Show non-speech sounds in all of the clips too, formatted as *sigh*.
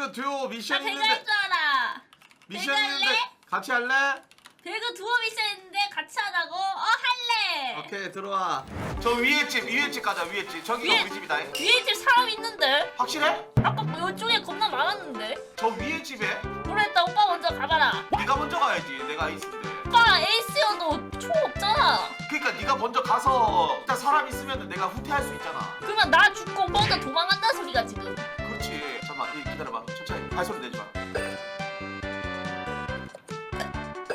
배그 듀오 나 미션 배그 있는데 할줄 알아. 미션 배그 있는데 할래? 같이 할래? 배그 두어 미션 있는데 같이 하자고? 어 할래. 오케이 들어와. 저 위에 집 위에 집 가자 위에 집. 저기가 위에- 우리 집이다. 위에 집 사람 있는데? 확실해? 아까 뭐 이쪽에 겁나 많았는데? 저 위에 집에 모르겠다 오빠 먼저 가봐라. 네가 먼저 가야지. 내가 에이스인데. 오빠 에이스여도 총 없잖아. 그러니까 네가 먼저 가서 일단 사람 있으면 내가 후퇴할 수 있잖아. 그러면 나 죽고 오빠 혼자 발소리 내지 마.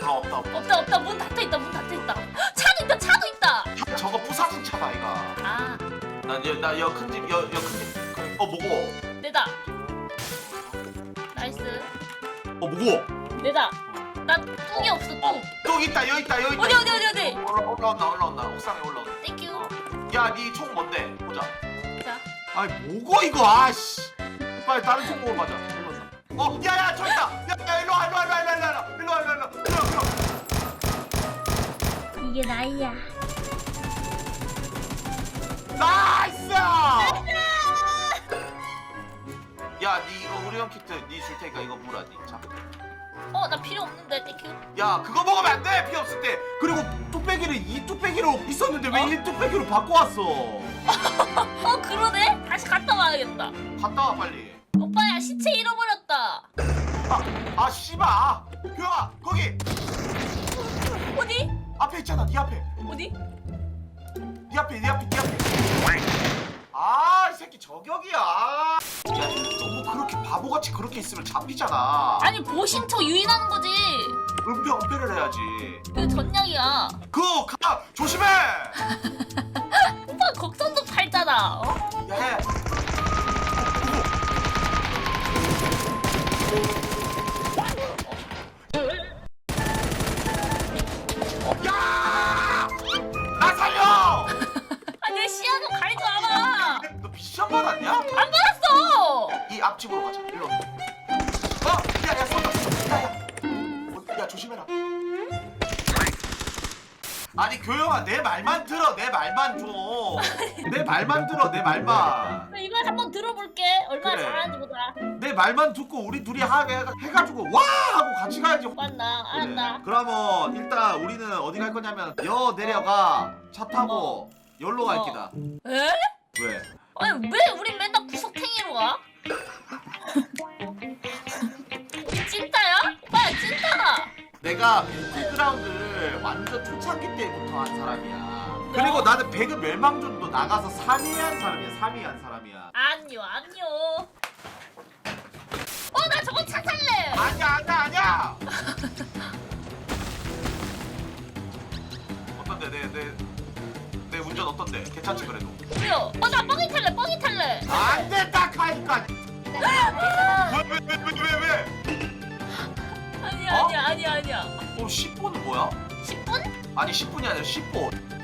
아 없다 없다. 없다 없다 문 닫혀 있다 문 닫혀 있다. 차도 있다 차도 있다. 저거 부사진 차다 이가. 아 나여나여큰집여여큰집 어 무거워. 내다. 나이스. 어 무거워. 내다. 나 뚝이 없어 뚝. 또 있다 여기 있다 여기 있다. 어디 어디 어디 어디. 올라, 올라온다 올라온다 옥상에 올라온다. 땡큐. 야니 총 뭔데? 보자. 자. 아이 뭐고 이거 아씨. 빨리 다른 총 먹으러 가자. 어 야야 저기 있다. 야 야 일로 와 일로 와 일로 와 일로 와 일로 와 일로 와 일로 와 일로 와 일로 와. 이게 나이야. 나이스! 야, 니 이거 의료용 키트 니 줄 테니까 이거 물어 니. 자. 어 나 필요 없는데 땡큐. 야, 그거 먹으면 안 돼. 피 없을 때. 그리고 뚝배기를 이 뚝배기로 있었는데 왜 어? 이 뚝배기로 바꿔왔어? *laughs* 어 그러네. 다시 갔다 와야겠다. 갔다 와 빨리. 오빠야 시체 잃어버렸다. 아, 아 씨발. 아, 교영아, 거기 어디? 앞에 있잖아. 니 앞에. 어디? 니 앞에, 니 앞에, 니 앞에. 아, 이 새끼 저격이야. 야, 너무 그렇게 바보같이 그렇게 있으면 잡히잖아. 아니 보신처 유인하는 거지. 은폐, 은폐를 해야지. 그 전략이야. 그거 가! 조심해! *laughs* 오빠 걱정도 팔잖아. 어? 야, 해. 안 받았어. 이 앞집으로 가자. 일로. 어, 야, 야, 쏜다. 야, 야. 어, 야, 조심해라. 아니 교영아 내 말만 들어 내 말만 좀내 말만 들어 내 말만 이걸 한번 들어볼게. 얼마나 그래. 잘하는지 보자. 내 말만 듣고 우리 둘이 하게 해- 해가지고 와 하고 같이 가야지 맞나? 알았다. 그러면 일단 우리는 어디 갈 거냐면 여 내려가 차 타고 열로 갈 어. 기다 에? 왜? 아니 왜 우린 맨날 구석탱이로 가? *laughs* 찐따야? 오빠야 찐따다. 내가 배틀그라운드를 완전 초창기 때부터 한 사람이야 그리고 나는 배그 멸망전도 나가서 3위 한 사람이야 3위 한 사람이야 안녕 안녕. 어나 저거 차 탈래. 아니야 아니야 아니야 *laughs* 어떤데 내 내 내 운전 어떤데 괜찮지 그래도 왜요? 어 나 뻥이 탈래 뻥이 탈래. 안 된다 카니까 아, 왜왜 왜 왜 왜 아니야 어? 아니야 아니야 아니야. 어 10분은 뭐야? 10분? 아니 10분이 아니라 10분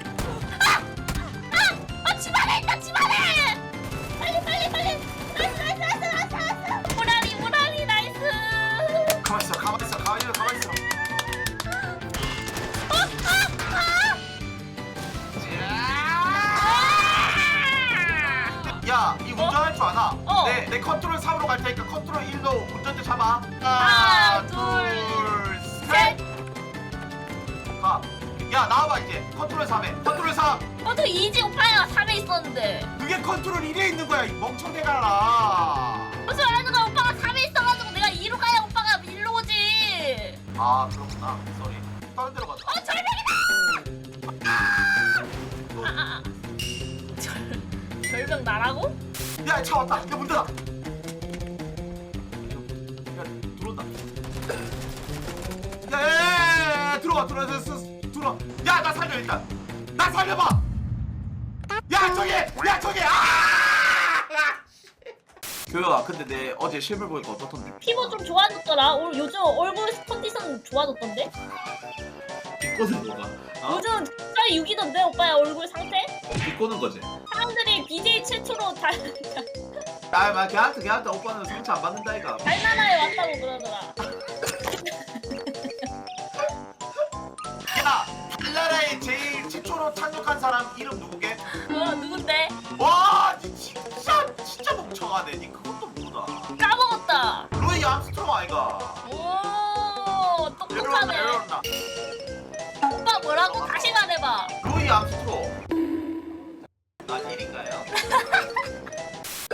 줄 아나? 어. 내, 내 컨트롤 3으로 갈 테니까 컨트롤 1로 운전대 잡아 하나, 둘셋 가. 야 나와봐 이제 컨트롤 3에 컨트롤 3 어떻게 이지 오빠야 3에 있었는데. 그게 컨트롤 1에 있는 거야 이 멍청대가 야 차 왔다. 야 문 닫아. 야 들어온다. 야야 야 야 들어와 들어와 들어와 들어와. 야 나 살려 일단. 나 살려봐. 야 저기 야 저기 아! 교영아 근데 내 어제 실물 보니까 어떻던데? 피부 좀 좋아졌더라. 오, 요즘 얼굴 컨디션 좋아졌던데? 비꼬는 거가? 어? 요즘 진짜 6이던데 오빠야 얼굴 상태? 비꼬는 거지 사람들이 BJ 최초로 달 아막 걔한테 걔한테 오빠는 상처 안 받는다 이가 달나라에 왔다고 그러더라. 야 달나라에 제일 최초로 착륙한 사람 이름 누구게? 어 누군데? 와, 니 진짜 진짜 멍청하네. 니 그것도 모르나? 까먹었다. 루이 암스트롱 아이가 오 똑똑하네 오빠 뭐라고 다시 말해봐 루이 암스트롱 아 1인가요?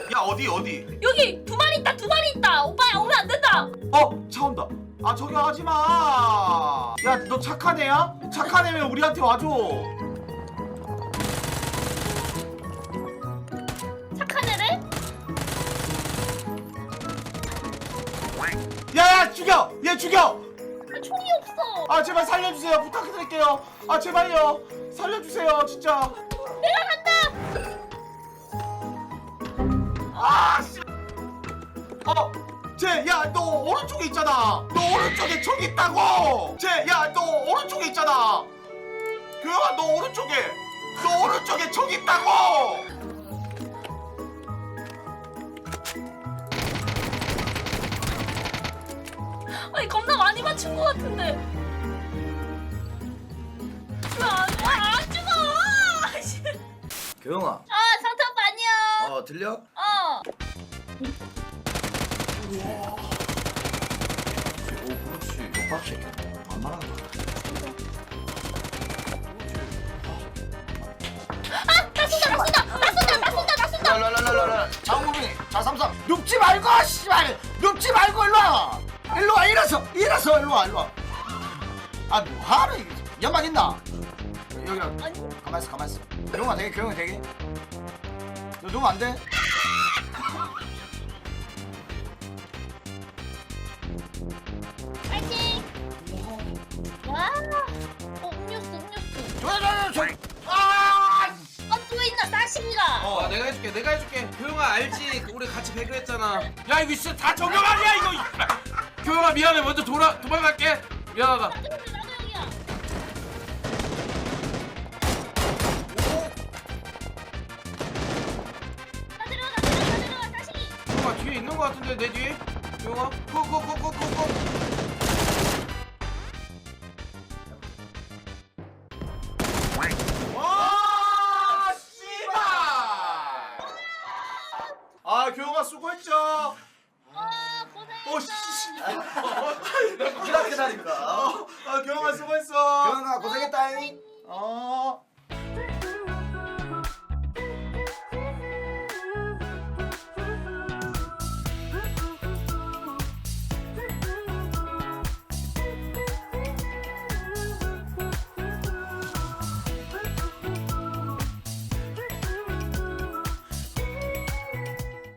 *laughs* 야 어디 어디 여기 두 마리 있다 두 마리 있다 오빠야 오면 안 된다 어, 차 온다. 아, 저기 하지 마. 야, 너 착한 애야? 착한 애면 우리한테 와줘. 착한 애를? 야, 야, 죽여! 얘 죽여! 아, 총이 없어 아, 제발 살려주세요. 부탁드릴게요. 아, 제발요. 살려주세요, 진짜. 쟤, 야, 너 오른쪽에 있잖아. 너 오른쪽에 총 있다고. 쟤, 야, 너 오른쪽에 있잖아. 교영아, 너 오른쪽에. 너 오른쪽에 총 있다고. 아니 겁나 많이 맞춘 것 같은데 왜안 안 죽어 아 씨. 교영아 아 오빠 안녕 어 들려? 어 오 그렇지 욕박 새끼 만만한 거 아! 나 쏜다 나 쏜다 나 쏜다 눕지 말고 씨발 눕지 말고 일로와 일로와 일어서 일어서 일로와 일로와 아 이게 연막 있나? 여기랑 가만있어 가만있어 교영아 되게 교영아 되게 너 누우면 안 돼? 내가 해줄게. 교영아 알지? 그 우리 같이 배그 했잖아. 야 이거 진짜 다 정령 아니야 이거 교영아 미안해, 먼저 돌아 도망갈게. 미안하다. 교영아 뒤에 있는 거 같은데 내 뒤에? 교영아, 고고고고고고. 아, 교영아 수고했죠. 아 고생 오, 씨. 기다리니까 아, 교영아 수고했어. 교영아 고생했다잉 어.